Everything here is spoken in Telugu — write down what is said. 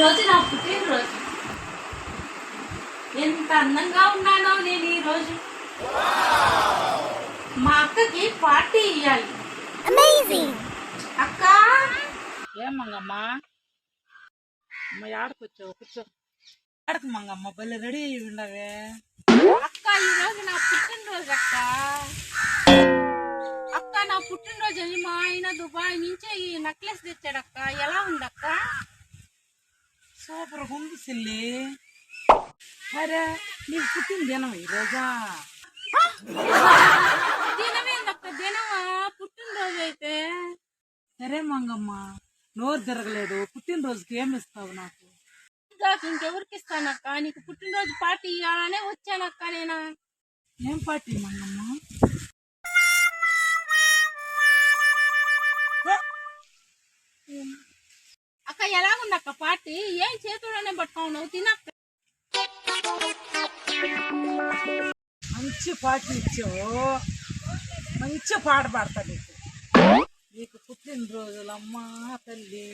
రోజు నా పుట్టినరోజు. ఎంత అందంగా ఉన్నానో నేను ఈరోజు. మా అక్కకి పార్టీ ఇవ్వాలి అక్క! ఏమంగమ్మా అమ్మ ఆడకొచ్చావు కూర్చో. ఆడకు మంగమ్మ? భలే రెడీ అయ్యి ఉండవే. అక్క ఈరోజు నా పుట్టినరోజు అక్క. అక్క నా పుట్టినరోజు అని మా ఆయన దుబాయ్ నుంచే ఈ నెక్లెస్ తెచ్చాడక్క ఎలా ఉందక్క సూపర్ ఉంది సిల్లి. అరే నీకు పుట్టిన దినం ఈరోజా దినమేందక్క దినమా పుట్టినరోజు అయితే. సరే మంగమ్మ నోరు తిరగలేదు పుట్టినరోజుకి ఏమి ఇస్తావు నాకు? నాకు ఇంకెవరికి ఇస్తానక్క నీకు పుట్టినరోజు పార్టీ ఇవ్వాలనే వచ్చానక్క నేను. ఏం పార్టీ మంగమ్మ? అక్క ఎలా ఉందక్క పార్టీ? ఏం చేతుల్లోనే పట్టుకోను తినక్క మంచి పాటలు ఇచ్చావు. మంచి పాట పాడతా నీకు. నీకు పుట్టినరోజులమ్మా తల్లి.